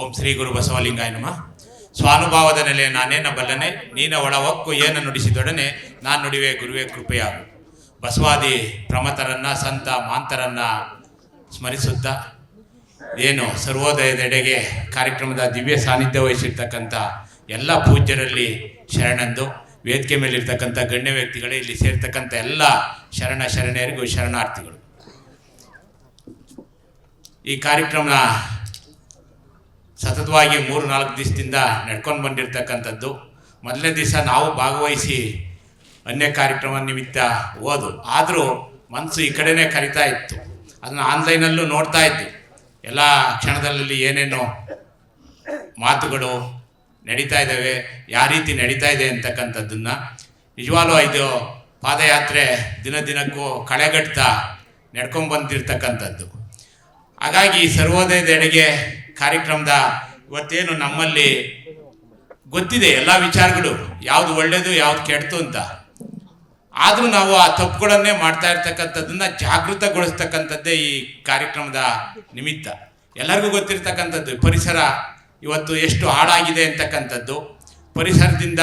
ಓಂ ಶ್ರೀ ಗುರು ಬಸವಲಿಂಗಾಯ ನಮ. ಸ್ವಾನುಭಾವದ ನೆಲೆ ನಾನೇನ ಬಲ್ಲನೆ ನೀನ ಒಳ ಒಕ್ಕು ಏನ ನುಡಿಸಿದೊಡನೆ ನಾನು ನುಡಿವೆ ಗುರುವೆ ಕೃಪೆಯಾಗು ಬಸವಾದಿ ಪ್ರಮತರನ್ನ, ಸಂತ ಮಾಂತರನ್ನ ಸ್ಮರಿಸುತ್ತಾ ಏನು ಸರ್ವೋದಯದೆಡೆಗೆ ಕಾರ್ಯಕ್ರಮದ ದಿವ್ಯ ಸಾನ್ನಿಧ್ಯ ವಹಿಸಿರ್ತಕ್ಕಂಥ ಎಲ್ಲ ಪೂಜ್ಯರಲ್ಲಿ ಶರಣಂದು, ವೇದಿಕೆ ಮೇಲಿರ್ತಕ್ಕಂಥ ಗಣ್ಯ ವ್ಯಕ್ತಿಗಳೇ ಇಲ್ಲಿ ಸೇರ್ತಕ್ಕಂಥ ಎಲ್ಲ ಶರಣ ಶರಣೆಯರಿಗೂ ಶರಣಾರ್ಥಿಗಳು. ಈ ಕಾರ್ಯಕ್ರಮ ಸತತವಾಗಿ ಮೂರು ನಾಲ್ಕು ದಿವಸದಿಂದ ನಡ್ಕೊಂಡು ಬಂದಿರತಕ್ಕಂಥದ್ದು. ಮೊದಲನೇ ದಿವಸ ನಾವು ಭಾಗವಹಿಸಿ ಅನ್ಯ ಕಾರ್ಯಕ್ರಮ ನಿಮಿತ್ತ ಓದು. ಆದರೂ ಮನಸ್ಸು ಈ ಕಡೆನೇ ಕರಿತಾ ಇತ್ತು. ಅದನ್ನು ಆನ್ಲೈನಲ್ಲೂ ನೋಡ್ತಾ ಇದ್ದೆ ಎಲ್ಲ ಕ್ಷಣದಲ್ಲಿ ಏನೇನು ಮಾತುಗಳು ನಡೀತಾ ಇದ್ದಾವೆ, ಯಾವ ರೀತಿ ನಡೀತಾ ಇದೆ ಅಂತಕ್ಕಂಥದ್ದನ್ನು ನಿಜವಾಗ್ಲೂ ಇದು ಪಾದಯಾತ್ರೆ ದಿನ ದಿನಕ್ಕೂ ಕಳೆಗಟ್ತಾ ನಡ್ಕೊಂಡು ಬಂದಿರತಕ್ಕಂಥದ್ದು. ಹಾಗಾಗಿ ಸರ್ವೋದಯದೆಡೆಗೆ ಕಾರ್ಯಕ್ರಮದ ಇವತ್ತೇನು ನಮ್ಮಲ್ಲಿ ಗೊತ್ತಿದೆ ಎಲ್ಲ ವಿಚಾರಗಳು, ಯಾವುದು ಒಳ್ಳೆಯದು ಯಾವುದು ಕೆಡ್ತು ಅಂತ. ಆದರೂ ನಾವು ಆ ತಪ್ಪುಗಳನ್ನೇ ಮಾಡ್ತಾ ಇರ್ತಕ್ಕಂಥದ್ದನ್ನ ಜಾಗೃತಗೊಳಿಸ್ತಕ್ಕಂಥದ್ದೇ ಈ ಕಾರ್ಯಕ್ರಮದ ನಿಮಿತ್ತ. ಎಲ್ಲರಿಗೂ ಗೊತ್ತಿರ್ತಕ್ಕಂಥದ್ದು ಪರಿಸರ ಇವತ್ತು ಎಷ್ಟು ಹಾಳಾಗಿದೆ ಅಂತಕ್ಕಂಥದ್ದು, ಪರಿಸರದಿಂದ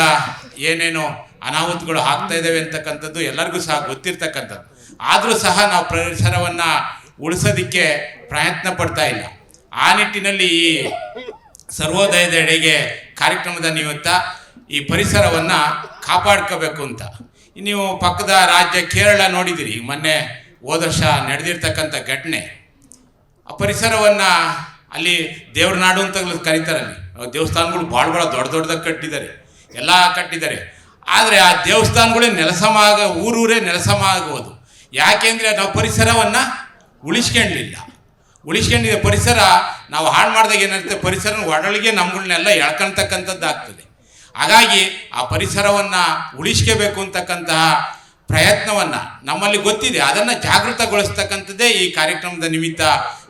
ಏನೇನು ಅನಾಹುತಗಳು ಆಗ್ತಾ ಇದ್ದಾವೆ ಅಂತಕ್ಕಂಥದ್ದು ಎಲ್ಲರಿಗೂ ಸಹ ಗೊತ್ತಿರ್ತಕ್ಕಂಥದ್ದು. ಆದರೂ ಸಹ ನಾವು ಪರಿಸರವನ್ನು ಉಳಿಸೋದಕ್ಕೆ ಪ್ರಯತ್ನ ಪಡ್ತಾ ಇಲ್ಲ. ಆ ನಿಟ್ಟಿನಲ್ಲಿ ಈ ಸರ್ವೋದಯದೆಡೆಗೆ ಕಾರ್ಯಕ್ರಮದ ನಿಮಿತ್ತ ಈ ಪರಿಸರವನ್ನು ಕಾಪಾಡ್ಕೋಬೇಕು ಅಂತ. ನೀವು ಪಕ್ಕದ ರಾಜ್ಯ ಕೇರಳ ನೋಡಿದಿರಿ, ಮೊನ್ನೆ ಹೋದ ವರ್ಷ ನಡೆದಿರ್ತಕ್ಕಂಥ ಘಟನೆ. ಆ ಪರಿಸರವನ್ನು ಅಲ್ಲಿ ದೇವ್ರ ನಾಡು ಅಂತ ಕರೀತಾರಲ್ಲಿ. ದೇವಸ್ಥಾನಗಳು ಭಾಳ ಭಾಳ ದೊಡ್ಡ ದೊಡ್ಡದಾಗಿ ಕಟ್ಟಿದ್ದಾರೆ, ಎಲ್ಲ ಕಟ್ಟಿದ್ದಾರೆ. ಆದರೆ ಆ ದೇವಸ್ಥಾನಗಳೇ ನೆಲಸಮ ಆಗ ಊರೂರೇ ನೆಲಸಮ ಆಗುವುದು ಯಾಕೆಂದರೆ ನಾವು ಪರಿಸರವನ್ನು ಉಳಿಸ್ಕೊಂಡಿಲ್ಲ. ಉಳಿಸ್ಕೊಂಡಿದ್ದ ಪರಿಸರ, ನಾವು ಹಾಳು ಮಾಡಿದಾಗ ಏನಿರುತ್ತೆ ಪರಿಸರ ಒಡಳಿಗೆ ನಮ್ಗಳನ್ನೆಲ್ಲ ಎಳ್ಕೊಳ್ತಕ್ಕಂಥದ್ದು ಆಗ್ತದೆ ಹಾಗಾಗಿ ಆ ಪರಿಸರವನ್ನು ಉಳಿಸ್ಕೋಬೇಕು ಅಂತಕ್ಕಂತಹ ಪ್ರಯತ್ನವನ್ನು ನಮ್ಮಲ್ಲಿ ಗೊತ್ತಿದೆ. ಅದನ್ನು ಜಾಗೃತಗೊಳಿಸ್ತಕ್ಕಂಥದ್ದೇ ಈ ಕಾರ್ಯಕ್ರಮದ ನಿಮಿತ್ತ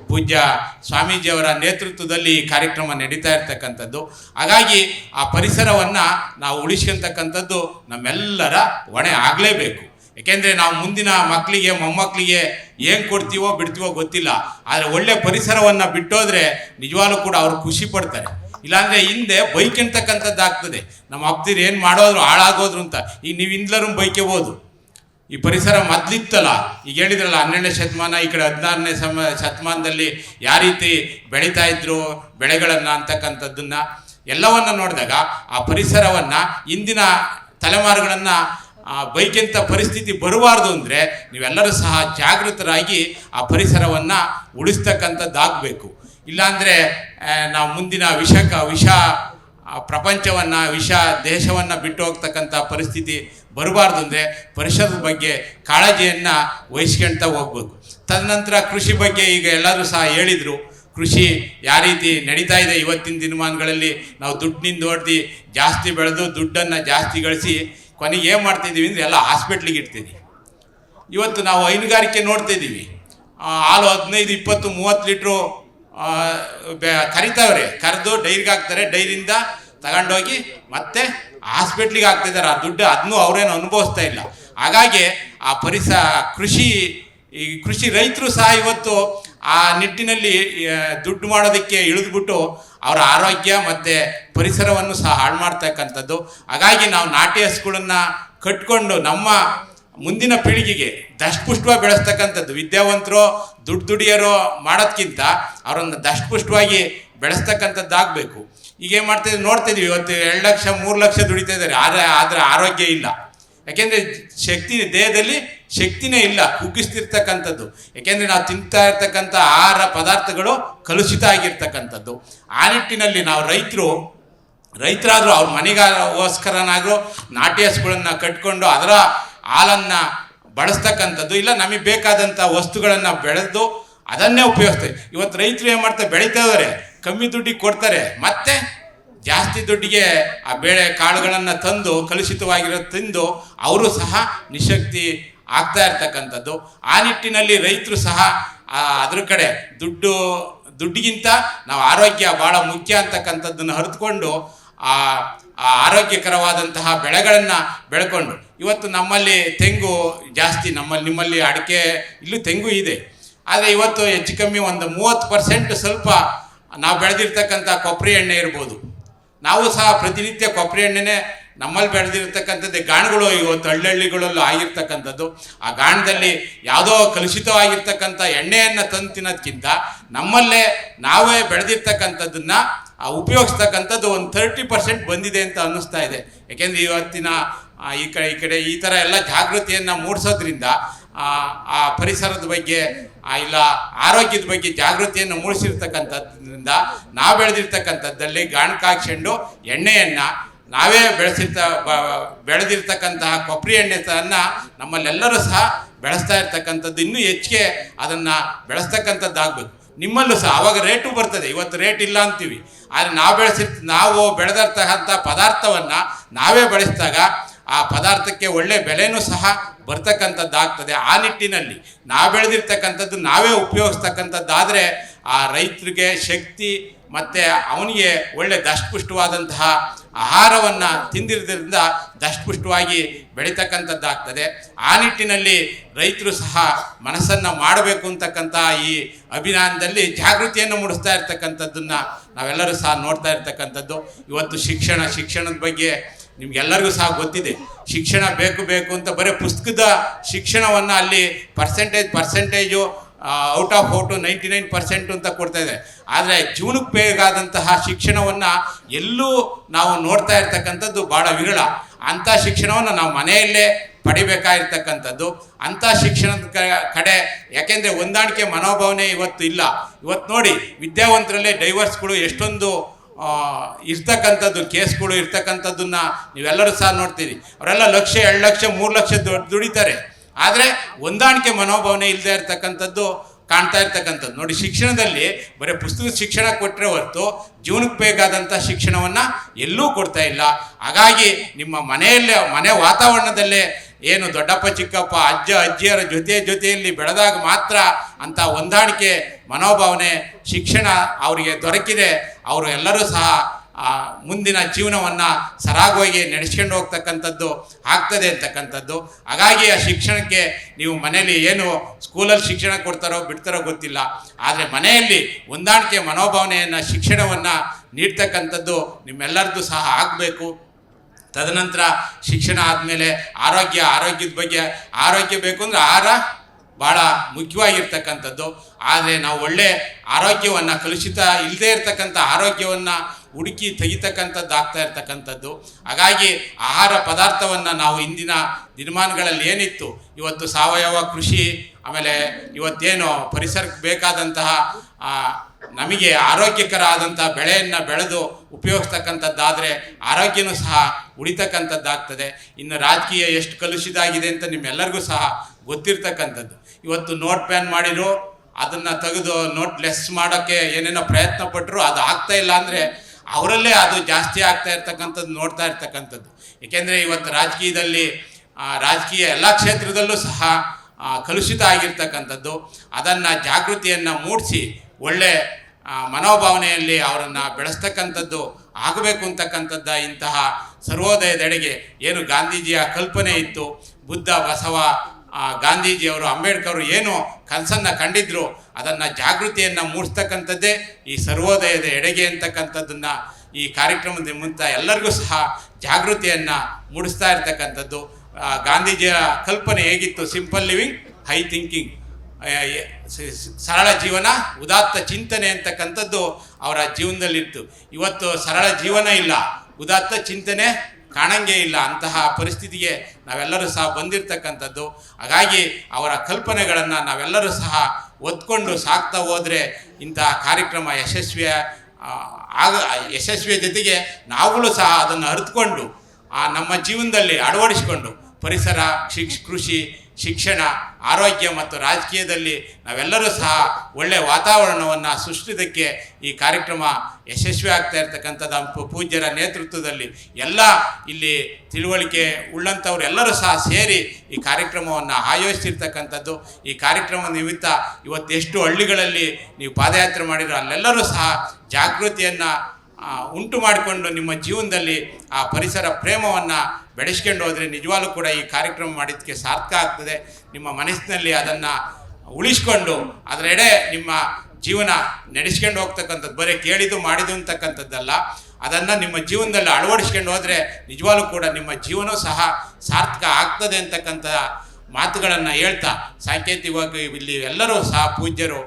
ಪೂಜ್ಯ ಸ್ವಾಮೀಜಿಯವರ ನೇತೃತ್ವದಲ್ಲಿ ಈ ಕಾರ್ಯಕ್ರಮ ನಡೀತಾ ಇರ್ತಕ್ಕಂಥದ್ದು. ಹಾಗಾಗಿ ಆ ಪರಿಸರವನ್ನು ನಾವು ಉಳಿಸ್ಕೊಂತಕ್ಕಂಥದ್ದು ನಮ್ಮೆಲ್ಲರ ಹೊಣೆ ಆಗಲೇಬೇಕು. ಯಾಕೆಂದರೆ ನಾವು ಮುಂದಿನ ಮಕ್ಕಳಿಗೆ, ಮೊಮ್ಮಕ್ಕಳಿಗೆ ಏನು ಕೊಡ್ತೀವೋ ಬಿಡ್ತೀವೋ ಗೊತ್ತಿಲ್ಲ. ಆದರೆ ಒಳ್ಳೆ ಪರಿಸರವನ್ನು ಬಿಟ್ಟೋದ್ರೆ ನಿಜವಾಗ್ಲೂ ಕೂಡ ಅವರು ಖುಷಿ ಪಡ್ತಾರೆ. ಇಲ್ಲಾಂದರೆ ಹಿಂದೆ ಬೈಕೆಂತಕ್ಕಂಥದ್ದು ಆಗ್ತದೆ. ನಮ್ಮ ಅಪ್ತಿರು ಏನು ಮಾಡೋದ್ರು ಹಾಳಾಗೋದ್ರು ಅಂತ. ಈಗ ನೀವು ಇಂದ್ಲರೂ ಬೈಕೆಬೋದು ಈ ಪರಿಸರ ಮೊದಲಿತ್ತಲ್ಲ. ಈಗ ಹೇಳಿದ್ರಲ್ಲ, ಹನ್ನೆರಡನೇ ಶತಮಾನ, ಈ ಕಡೆ ಹದಿನಾರನೇ ಸಮ, ಶತಮಾನದಲ್ಲಿ ಯಾವ ರೀತಿ ಬೆಳೀತಾ ಇದ್ರು ಬೆಳೆಗಳನ್ನು ಅಂತಕ್ಕಂಥದ್ದನ್ನ, ಎಲ್ಲವನ್ನ ನೋಡಿದಾಗ ಆ ಪರಿಸರವನ್ನು, ಇಂದಿನ ತಲೆಮಾರುಗಳನ್ನು ಬೈಕೆಂತ ಪರಿಸ್ಥಿತಿ ಬರಬಾರ್ದು ಅಂದರೆ ನೀವೆಲ್ಲರೂ ಸಹ ಜಾಗೃತರಾಗಿ ಆ ಪರಿಸರವನ್ನು ಉಳಿಸ್ತಕ್ಕಂಥದ್ದಾಗಬೇಕು. ಇಲ್ಲಾಂದರೆ ನಾವು ಮುಂದಿನ ವಿಷಕ, ವಿಷ, ಆ, ಪ್ರಪಂಚವನ್ನು, ವಿಷ, ದೇಶವನ್ನು ಬಿಟ್ಟು ಹೋಗ್ತಕ್ಕಂಥ ಪರಿಸ್ಥಿತಿ ಬರಬಾರ್ದು ಅಂದರೆ ಪರಿಸರದ ಬಗ್ಗೆ ಕಾಳಜಿಯನ್ನು ವಹಿಸ್ಕೊಳ್ತಾ ಹೋಗ್ಬೇಕು. ತದನಂತರ ಕೃಷಿ ಬಗ್ಗೆ ಈಗ ಎಲ್ಲರೂ ಸಹ ಹೇಳಿದರು. ಕೃಷಿ ಯಾವ ರೀತಿ ನಡೀತಾ ಇದೆ ಇವತ್ತಿನ ದಿನಮಾನಗಳಲ್ಲಿ, ನಾವು ದುಡ್ಡಿನಿಂದ ಹೊಡೆದು ಜಾಸ್ತಿ ಬೆಳೆದು ದುಡ್ಡನ್ನು ಜಾಸ್ತಿ ಗಳಿಸಿ ಕೊನೆಗೆ ಏನು ಮಾಡ್ತಿದ್ದೀವಿ ಅಂದರೆ ಎಲ್ಲ ಹಾಸ್ಪಿಟ್ಲಿಗೆ ಇಡ್ತೀವಿ ಇವತ್ತು ನಾವು ಹೈನುಗಾರಿಕೆ ನೋಡ್ತಾ ಇದ್ದೀವಿ. ಹಾಲು ಹದಿನೈದು, ಇಪ್ಪತ್ತು, ಮೂವತ್ತು ಲೀಟ್ರು ಕರಿತಾವ್ರೆ. ಕರೆದು ಡೈರಿಗೆ ಹಾಕ್ತಾರೆ. ಡೈರಿಯಿಂದ ತಗೊಂಡೋಗಿ ಮತ್ತೆ ಹಾಸ್ಪಿಟ್ಲಿಗೆ ಹಾಕ್ತಿದ್ದಾರೆ. ಆ ದುಡ್ಡು ಅದನ್ನೂ ಅವರೇನು ಅನುಭವಿಸ್ತಾ ಇಲ್ಲ. ಹಾಗಾಗಿ ಆ ಪರಿಸ ಕೃಷಿ, ಈ ಕೃಷಿ ರೈತರು ಸಹ ಇವತ್ತು ಆ ನಿಟ್ಟಿನಲ್ಲಿ ದುಡ್ಡು ಮಾಡೋದಕ್ಕೆ ಇಳಿದ್ಬಿಟ್ಟು ಅವರ ಆರೋಗ್ಯ ಮತ್ತು ಪರಿಸರವನ್ನು ಸಹ ಹಾಳು ಮಾಡ್ತಕ್ಕಂಥದ್ದು. ಹಾಗಾಗಿ ನಾವು ನಾಟಿ ಹಸುಗಳನ್ನು ಕಟ್ಕೊಂಡು ನಮ್ಮ ಮುಂದಿನ ಪೀಳಿಗೆಗೆ ದಷ್ಟಪುಷ್ಟವಾಗಿ ಬೆಳೆಸ್ತಕ್ಕಂಥದ್ದು, ವಿದ್ಯಾವಂತರು, ದುಡ್ಡು ದುಡಿಯರೋ ಮಾಡೋದ್ಕಿಂತ ಅವರನ್ನು ದಷ್ಟಪುಷ್ಟವಾಗಿ ಬೆಳೆಸ್ತಕ್ಕಂಥದ್ದಾಗಬೇಕು. ಈಗ ಏನು ಮಾಡ್ತಾ ಇದ್ದೀವಿ ನೋಡ್ತಾ ಇದೀವಿ ಇವತ್ತು ಎರಡು ಲಕ್ಷ, ಮೂರು ಲಕ್ಷ ದುಡಿತಾ ಇದ್ದಾರೆ, ಆದರೆ ಆದರೆ ಆರೋಗ್ಯ ಇಲ್ಲ. ಯಾಕೆಂದರೆ ಶಕ್ತಿ ದೇಹದಲ್ಲಿ ಶಕ್ತಿನೇ ಇಲ್ಲ, ಕುಗ್ಗಿಸ್ತಿರ್ತಕ್ಕಂಥದ್ದು. ಯಾಕೆಂದರೆ ನಾವು ತಿಂತಾ ಇರ್ತಕ್ಕಂಥ ಆಹಾರ ಪದಾರ್ಥಗಳು ಕಲುಷಿತ ಆಗಿರ್ತಕ್ಕಂಥದ್ದು. ಆ ನಿಟ್ಟಿನಲ್ಲಿ ನಾವು ರೈತರು, ರೈತರಾದರೂ ಅವ್ರ ಮನೆಗೋಸ್ಕರನಾದರೂ ನಾಟಿ ಹಸುಗಳನ್ನು ಕಟ್ಕೊಂಡು ಅದರ ಹಾಲನ್ನು ಬಳಸ್ತಕ್ಕಂಥದ್ದು, ಇಲ್ಲ ನಮಗೆ ಬೇಕಾದಂಥ ವಸ್ತುಗಳನ್ನು ಬೆಳೆದು ಅದನ್ನೇ ಉಪಯೋಗಿಸ್ತೇವೆ. ಇವತ್ತು ರೈತರು ಏನು ಮಾಡ್ತಾರೆ, ಬೆಳೀತಾ ಇದ್ದಾರೆ ಕಮ್ಮಿ ದುಡ್ಡಿಗೆ ಕೊಡ್ತಾರೆ, ಮತ್ತೆ ಜಾಸ್ತಿ ದುಡ್ಡಿಗೆ ಆ ಬೇಳೆ ಕಾಳುಗಳನ್ನು ತಂದು ಕಲುಷಿತವಾಗಿರೋ ತಿಂದು, ಅವರು ಸಹ ನಿಶಕ್ತಿ ಆಗ್ತಾ ಇರ್ತಕ್ಕಂಥದ್ದು. ಆ ನಿಟ್ಟಿನಲ್ಲಿ ರೈತರು ಸಹ ಅದ್ರ ಕಡೆ ದುಡ್ಡು, ದುಡ್ಡಿಗಿಂತ ನಾವು ಆರೋಗ್ಯ ಭಾಳ ಮುಖ್ಯ ಅಂತಕ್ಕಂಥದ್ದನ್ನು ಅರಿತುಕೊಂಡು ಆ ಆ ಆರೋಗ್ಯಕರವಾದಂತಹ ಬೆಳೆಗಳನ್ನು ಬೆಳ್ಕೊಂಡು, ಇವತ್ತು ನಮ್ಮಲ್ಲಿ ತೆಂಗು ಜಾಸ್ತಿ, ನಮ್ಮಲ್ಲಿ, ನಿಮ್ಮಲ್ಲಿ ಅಡಿಕೆ, ಇಲ್ಲೂ ತೆಂಗು ಇದೆ. ಆದರೆ ಇವತ್ತು ಹೆಚ್ಚು ಕಮ್ಮಿ ಒಂದು ಮೂವತ್ತು ಪರ್ಸೆಂಟ್ ಸ್ವಲ್ಪ ನಾವು ಬೆಳೆದಿರ್ತಕ್ಕಂಥ ಕೊಬ್ಬರಿ ಎಣ್ಣೆ ಇರ್ಬೋದು. ನಾವು ಸಹ ಪ್ರತಿನಿತ್ಯ ಕೊಬ್ಬರಿ ಎಣ್ಣೆನೇ ನಮ್ಮಲ್ಲಿ ಬೆಳೆದಿರ್ತಕ್ಕಂಥದ್ದು ಗಾಣಗಳು ಇವತ್ತು ಹಳ್ಳಿಹಳ್ಳಿಗಳಲ್ಲೂ ಆಗಿರ್ತಕ್ಕಂಥದ್ದು. ಆ ಗಾಣದಲ್ಲಿ ಯಾವುದೋ ಕಲುಷಿತವಾಗಿರ್ತಕ್ಕಂಥ ಎಣ್ಣೆಯನ್ನು ತಂದು ತಿನ್ನೋದಕ್ಕಿಂತ ನಮ್ಮಲ್ಲೇ ನಾವೇ ಬೆಳೆದಿರ್ತಕ್ಕಂಥದ್ದನ್ನು ಉಪಯೋಗಿಸ್ತಕ್ಕಂಥದ್ದು ಒಂದು ತರ್ಟಿ ಪರ್ಸೆಂಟ್ ಬಂದಿದೆ ಅಂತ ಅನ್ನಿಸ್ತಾ ಇದೆ. ಯಾಕೆಂದರೆ ಇವತ್ತಿನ ಈ ಕಡೆ ಈ ಕಡೆ ಈ ಥರ ಎಲ್ಲ ಜಾಗೃತಿಯನ್ನು ಮೂಡಿಸೋದ್ರಿಂದ ಆ, ಪರಿಸರದ ಬಗ್ಗೆ ಇಲ್ಲ ಆರೋಗ್ಯದ ಬಗ್ಗೆ ಜಾಗೃತಿಯನ್ನು ಮೂಡಿಸಿರ್ತಕ್ಕಂಥದ್ರಿಂದ ನಾವು ಬೆಳೆದಿರ್ತಕ್ಕಂಥದ್ದಲ್ಲಿ ಗಾಣಕ್ಕೆ ಹಾಕ್ಸ್ಕೊಂಡು ಎಣ್ಣೆಯನ್ನು ನಾವೇ ಬೆಳೆಸಿರ್ತ ಬೆಳೆದಿರ್ತಕ್ಕಂತಹ ಕೊಬ್ಬರಿ ಎಣ್ಣೆ ನಮ್ಮಲ್ಲೆಲ್ಲರೂ ಸಹ ಬೆಳೆಸ್ತಾ ಇರ್ತಕ್ಕಂಥದ್ದು ಇನ್ನೂ ಹೆಚ್ಚಿಗೆ ಅದನ್ನು ಬೆಳೆಸ್ತಕ್ಕಂಥದ್ದಾಗಬೇಕು. ನಿಮ್ಮಲ್ಲೂ ಸಹ ಅವಾಗ ರೇಟು ಬರ್ತದೆ, ಇವತ್ತು ರೇಟ್ ಇಲ್ಲ ಅಂತೀವಿ. ಆದರೆ ನಾವು ಬೆಳೆಸಿರ್ ನಾವು ಬೆಳೆದಿರ್ತಕ್ಕಂಥ ಪದಾರ್ಥವನ್ನು ನಾವೇ ಬಳಸಿದಾಗ ಆ ಪದಾರ್ಥಕ್ಕೆ ಒಳ್ಳೆ ಬೆಲೆನೂ ಸಹ ಬರ್ತಕ್ಕಂಥದ್ದಾಗ್ತದೆ ಆ ನಿಟ್ಟಿನಲ್ಲಿ. ನಾವು ಬೆಳೆದಿರ್ತಕ್ಕಂಥದ್ದು ನಾವೇ ಉಪಯೋಗಿಸ್ತಕ್ಕಂಥದ್ದಾದರೆ ಆ ರೈತರಿಗೆ ಶಕ್ತಿ ಮತ್ತು ಅವನಿಗೆ ಒಳ್ಳೆ ದಷ್ಟಪುಷ್ಟವಾದಂತಹ ಆಹಾರವನ್ನು ತಿಂದಿರೋದ್ರಿಂದ ದಷ್ಟಪುಷ್ಟವಾಗಿ ಬೆಳೀತಕ್ಕಂಥದ್ದಾಗ್ತದೆ. ಆ ನಿಟ್ಟಿನಲ್ಲಿ ರೈತರು ಸಹ ಮನಸ್ಸನ್ನು ಮಾಡಬೇಕು ಅಂತಕ್ಕಂಥ ಈ ಅಭಿಯಾನದಲ್ಲಿ ಜಾಗೃತಿಯನ್ನು ಮೂಡಿಸ್ತಾ ಇರ್ತಕ್ಕಂಥದ್ದನ್ನು ನಾವೆಲ್ಲರೂ ಸಹ ನೋಡ್ತಾ ಇರ್ತಕ್ಕಂಥದ್ದು. ಇವತ್ತು ಶಿಕ್ಷಣ, ಶಿಕ್ಷಣದ ಬಗ್ಗೆ ನಿಮಗೆಲ್ಲರಿಗೂ ಸಹ ಗೊತ್ತಿದೆ. ಶಿಕ್ಷಣ ಬೇಕು ಬೇಕು ಅಂತ ಬರೀ ಪುಸ್ತಕದ ಶಿಕ್ಷಣವನ್ನು ಅಲ್ಲಿ percentage percentage out of out ninety nine percent ಅಂತ ಕೊಡ್ತಾ ಇದೆ. ಆದರೆ ಜೀವನಕ್ಕೆ ಬೇಕಾದಂತಹ ಶಿಕ್ಷಣವನ್ನು ಎಲ್ಲೂ ನಾವು ನೋಡ್ತಾ ಇರ್ತಕ್ಕಂಥದ್ದು ಭಾಳ ವಿರಳ. ಅಂಥ ಶಿಕ್ಷಣವನ್ನು ನಾವು ಮನೆಯಲ್ಲೇ ಪಡಿಬೇಕಾಗಿರ್ತಕ್ಕಂಥದ್ದು. ಅಂಥ ಶಿಕ್ಷಣದ ಕಡೆ ಯಾಕೆಂದರೆ ಹೊಂದಾಣಿಕೆ ಮನೋಭಾವನೆ ಇವತ್ತು ಇಲ್ಲ. ಇವತ್ತು ನೋಡಿ, ವಿದ್ಯಾವಂತರಲ್ಲೇ ಡೈವರ್ಸ್ಗಳು ಎಷ್ಟೊಂದು ಇರ್ತಕ್ಕಂಥದ್ದು, ಕೇಸ್ಗಳು ಇರ್ತಕ್ಕಂಥದ್ದನ್ನ ನೀವೆಲ್ಲರೂ ಸಹ ನೋಡ್ತೀರಿ. ಅವರೆಲ್ಲ ಲಕ್ಷ, ಎರಡು ಲಕ್ಷ, ಮೂರು ಲಕ್ಷ ದುಡಿತಾರೆ. ಆದರೆ ಹೊಂದಾಣಿಕೆ ಮನೋಭಾವನೆ ಇಲ್ಲದೆ ಇರತಕ್ಕಂಥದ್ದು, ಕಾಣ್ತಾ ಇರ್ತಕ್ಕಂಥದ್ದು. ನೋಡಿ, ಶಿಕ್ಷಣದಲ್ಲಿ ಬರೀ ಪುಸ್ತಕದ ಶಿಕ್ಷಣ ಕೊಟ್ಟರೆ ಹೊರತು ಜೀವನಕ್ಕೆ ಬೇಕಾದಂಥ ಶಿಕ್ಷಣವನ್ನು ಎಲ್ಲೂ ಕೊಡ್ತಾ ಇಲ್ಲ. ಹಾಗಾಗಿ ನಿಮ್ಮ ಮನೆಯಲ್ಲೇ, ಮನೆ ವಾತಾವರಣದಲ್ಲೇ ಏನು ದೊಡ್ಡಪ್ಪ, ಚಿಕ್ಕಪ್ಪ, ಅಜ್ಜ, ಅಜ್ಜಿಯರ ಜೊತೆ ಜೊತೆಯಲ್ಲಿ ಬೆಳೆದಾಗ ಮಾತ್ರ ಅಂಥ ಹೊಂದಾಣಿಕೆ ಮನೋಭಾವನೆ ಶಿಕ್ಷಣ ಅವರಿಗೆ ದೊರಕಿದೆ. ಅವರು ಎಲ್ಲರೂ ಸಹ ಆ, ಮುಂದಿನ ಜೀವನವನ್ನು ಸರಾಗವಾಗಿ ನಡೆಸ್ಕೊಂಡು ಹೋಗ್ತಕ್ಕಂಥದ್ದು ಆಗ್ತದೆ ಅಂತಕ್ಕಂಥದ್ದು. ಹಾಗಾಗಿ ಆ ಶಿಕ್ಷಣಕ್ಕೆ ನೀವು ಮನೆಯಲ್ಲಿ ಏನು ಸ್ಕೂಲಲ್ಲಿ ಶಿಕ್ಷಣ ಕೊಡ್ತಾರೋ ಬಿಡ್ತಾರೋ ಗೊತ್ತಿಲ್ಲ. ಆದರೆ ಮನೆಯಲ್ಲಿ ಹೊಂದಾಣಿಕೆ ಮನೋಭಾವನೆಯನ್ನು ಶಿಕ್ಷಣವನ್ನು ನೀಡ್ತಕ್ಕಂಥದ್ದು ನಿಮ್ಮೆಲ್ಲರದ್ದು ಸಹ ಆಗಬೇಕು. ತದನಂತರ ಶಿಕ್ಷಣ ಆದಮೇಲೆ ಆರೋಗ್ಯ ಆರೋಗ್ಯದ ಬಗ್ಗೆ ಆರೋಗ್ಯ ಬೇಕು ಅಂದರೆ ಆಹಾರ ಭಾಳ ಮುಖ್ಯವಾಗಿರ್ತಕ್ಕಂಥದ್ದು. ಆದರೆ ನಾವು ಒಳ್ಳೆ ಆರೋಗ್ಯವನ್ನು ಕಲುಷಿತ ಇಲ್ಲದೇ ಇರತಕ್ಕಂಥ ಆರೋಗ್ಯವನ್ನು ಹುಡುಕಿ ತೆಗಿತಕ್ಕಂಥದ್ದು ಆಗ್ತಾ ಇರ್ತಕ್ಕಂಥದ್ದು. ಹಾಗಾಗಿ ಆಹಾರ ಪದಾರ್ಥವನ್ನು ನಾವು ಇಂದಿನ ದಿನಮಾನಗಳಲ್ಲಿ ಏನಿತ್ತು, ಇವತ್ತು ಸಾವಯವ ಕೃಷಿ, ಆಮೇಲೆ ಇವತ್ತೇನು ಪರಿಸರಕ್ಕೆ ಬೇಕಾದಂತಹ ನಮಗೆ ಆರೋಗ್ಯಕರ ಆದಂತಹ ಬೆಳೆಯನ್ನು ಬೆಳೆದು ಉಪಯೋಗಿಸ್ತಕ್ಕಂಥದ್ದಾದರೆ ಆರೋಗ್ಯನೂ ಸಹ ಉಳಿತಕ್ಕಂಥದ್ದಾಗ್ತದೆ. ಇನ್ನು ರಾಜಕೀಯ ಎಷ್ಟು ಕಲುಷಿತ ಆಗಿದೆ ಅಂತ ನಿಮ್ಮೆಲ್ಲರಿಗೂ ಸಹ ಗೊತ್ತಿರ್ತಕ್ಕಂಥದ್ದು. ಇವತ್ತು ನೋಟ್ ಪ್ಯಾನ್ ಮಾಡಿರೋ, ಅದನ್ನು ತೆಗೆದು ನೋಟ್ ಲೆಸ್ ಮಾಡೋಕ್ಕೆ ಏನೇನೋ ಪ್ರಯತ್ನ ಪಟ್ಟರು ಅದು ಆಗ್ತಾ ಇಲ್ಲ ಅಂದರೆ ಅವರಲ್ಲೇ ಅದು ಜಾಸ್ತಿ ಆಗ್ತಾ ಇರ್ತಕ್ಕಂಥದ್ದು, ನೋಡ್ತಾ ಇರ್ತಕ್ಕಂಥದ್ದು. ಏಕೆಂದರೆ ಇವತ್ತು ರಾಜಕೀಯದಲ್ಲಿ ರಾಜಕೀಯ ಎಲ್ಲ ಕ್ಷೇತ್ರದಲ್ಲೂ ಸಹ ಕಲುಷಿತ ಆಗಿರ್ತಕ್ಕಂಥದ್ದು. ಅದನ್ನು ಜಾಗೃತಿಯನ್ನು ಮೂಡಿಸಿ, ಒಳ್ಳೆ ಮನೋಭಾವನೆಯಲ್ಲಿ ಅವರನ್ನು ಬೆಳೆಸ್ತಕ್ಕಂಥದ್ದು ಆಗಬೇಕು ಅಂತಕ್ಕಂಥದ್ದ ಇಂತಹ ಸರ್ವೋದಯದೆಡೆಗೆ ಏನು ಗಾಂಧೀಜಿಯ ಕಲ್ಪನೆ ಇತ್ತು. ಬುದ್ಧ ಬಸವ ಆ, ಗಾಂಧೀಜಿಯವರು ಅಂಬೇಡ್ಕರ್ ಏನು ಕನಸನ್ನು ಕಂಡಿದ್ರು ಅದನ್ನು ಜಾಗೃತಿಯನ್ನು ಮೂಡಿಸ್ತಕ್ಕಂಥದ್ದೇ ಈ ಸರ್ವೋದಯದ ಎಡೆಗೆ ಅಂತಕ್ಕಂಥದ್ದನ್ನು ಈ ಕಾರ್ಯಕ್ರಮದ ಮುಂತ ಎಲ್ಲರಿಗೂ ಸಹ ಜಾಗೃತಿಯನ್ನು ಮೂಡಿಸ್ತಾ ಇರ್ತಕ್ಕಂಥದ್ದು. ಗಾಂಧೀಜಿಯ ಕಲ್ಪನೆ ಹೇಗಿತ್ತು? ಸಿಂಪಲ್ ಲಿವಿಂಗ್ ಹೈ ಥಿಂಕಿಂಗ್ ಸರಳ ಜೀವನ ಉದಾತ್ತ ಚಿಂತನೆ ಅಂತಕ್ಕಂಥದ್ದು ಅವರ ಜೀವನದಲ್ಲಿತ್ತು. ಇವತ್ತು ಸರಳ ಜೀವನ ಇಲ್ಲ. ಉದಾತ್ತ ಚಿಂತನೆ ಕಾಣಂಗೇ ಇಲ್ಲ. ಅಂತಹ ಪರಿಸ್ಥಿತಿಗೆ ನಾವೆಲ್ಲರೂ ಸಹ ಬಂದಿರತಕ್ಕಂಥದ್ದು. ಹಾಗಾಗಿ ಅವರ ಕಲ್ಪನೆಗಳನ್ನು ನಾವೆಲ್ಲರೂ ಸಹ ಒತ್ಕೊಂಡು ಸಾಕ್ತಾ ಹೋದರೆ ಇಂತಹ ಕಾರ್ಯಕ್ರಮ ಯಶಸ್ವಿಯ ಆಗ, ಯಶಸ್ವಿಯ ಜೊತೆಗೆ ನಾವುಗಳು ಸಹ ಅದನ್ನು ಅರಿತುಕೊಂಡು ನಮ್ಮ ಜೀವನದಲ್ಲಿ ಅಳವಡಿಸಿಕೊಂಡು ಪರಿಸರ ಶಿಕ್ಷ ಕೃಷಿ ಶಿಕ್ಷಣ, ಆರೋಗ್ಯ ಮತ್ತು ರಾಜಕೀಯದಲ್ಲಿ ನಾವೆಲ್ಲರೂ ಸಹ ಒಳ್ಳೆಯ ವಾತಾವರಣವನ್ನು ಸೃಷ್ಟಿದಕ್ಕೆ ಈ ಕಾರ್ಯಕ್ರಮ ಯಶಸ್ವಿ ಆಗ್ತಾ ಇರ್ತಕ್ಕಂಥದ್ದು ನಮ್ಮ ಪೂಜ್ಯರ ನೇತೃತ್ವದಲ್ಲಿ ಎಲ್ಲ ಇಲ್ಲಿ ತಿಳುವಳಿಕೆ ಉಳ್ಳಂಥವ್ರು ಎಲ್ಲರೂ ಸಹ ಸೇರಿ ಈ ಕಾರ್ಯಕ್ರಮವನ್ನು ಆಯೋಜಿಸಿರ್ತಕ್ಕಂಥದ್ದು. ಈ ಕಾರ್ಯಕ್ರಮ ನಿಮಿತ್ತ ಇವತ್ತು ಎಷ್ಟು ಹಳ್ಳಿಗಳಲ್ಲಿ ನೀವು ಪಾದಯಾತ್ರೆ ಮಾಡಿರೋ ಅಲ್ಲೆಲ್ಲರೂ ಸಹ ಜಾಗೃತಿಯನ್ನು ಉಂಟು ಮಾಡಿಕೊಂಡು ನಿಮ್ಮ ಜೀವನದಲ್ಲಿ ಆ ಪರಿಸರ ಪ್ರೇಮವನ್ನು ಬೆಳೆಸ್ಕೊಂಡು ಹೋದರೆ ನಿಜವಾಗ್ಲೂ ಕೂಡ ಈ ಕಾರ್ಯಕ್ರಮ ಮಾಡಿದ್ದಕ್ಕೆ ಸಾರ್ಥಕ ಆಗ್ತದೆ. ನಿಮ್ಮ ಮನಸ್ಸಿನಲ್ಲಿ ಅದನ್ನು ಉಳಿಸ್ಕೊಂಡು ಅದರೆಡೆ ನಿಮ್ಮ ಜೀವನ ನಡೆಸ್ಕೊಂಡು ಹೋಗ್ತಕ್ಕಂಥದ್ದು, ಬರೀ ಕೇಳಿದು ಮಾಡಿದ್ದು ಅಂತಕ್ಕಂಥದ್ದಲ್ಲ, ಅದನ್ನು ನಿಮ್ಮ ಜೀವನದಲ್ಲಿ ಅಳವಡಿಸ್ಕೊಂಡು ಹೋದರೆ ನಿಜವಾಗ್ಲೂ ಕೂಡ ನಿಮ್ಮ ಜೀವನವೂ ಸಹ ಸಾರ್ಥಕ ಆಗ್ತದೆ ಅಂತಕ್ಕಂಥ ಮಾತುಗಳನ್ನು ಹೇಳ್ತಾ, ಸಾಂಕೇತಿಕವಾಗಿ ಇಲ್ಲಿ ಎಲ್ಲರೂ ಸಹ ಪೂಜ್ಯರು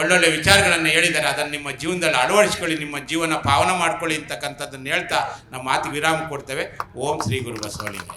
ಒಳ್ಳೊಳ್ಳೆ ವಿಚಾರಗಳನ್ನು ಹೇಳಿದ್ದಾರೆ. ಅದನ್ನು ನಿಮ್ಮ ಜೀವನದಲ್ಲಿ ಅಳವಡಿಸ್ಕೊಳ್ಳಿ, ನಿಮ್ಮ ಜೀವನ ಪಾವನ ಮಾಡ್ಕೊಳ್ಳಿ ಅಂತಕ್ಕಂಥದ್ದನ್ನು ಹೇಳ್ತಾ ನಮ್ಮ ಮಾತಿಗೆ ವಿರಾಮ ಕೊಡ್ತೇವೆ. ಓಂ ಶ್ರೀ ಗುರು ಬಸವಲಿಂಗ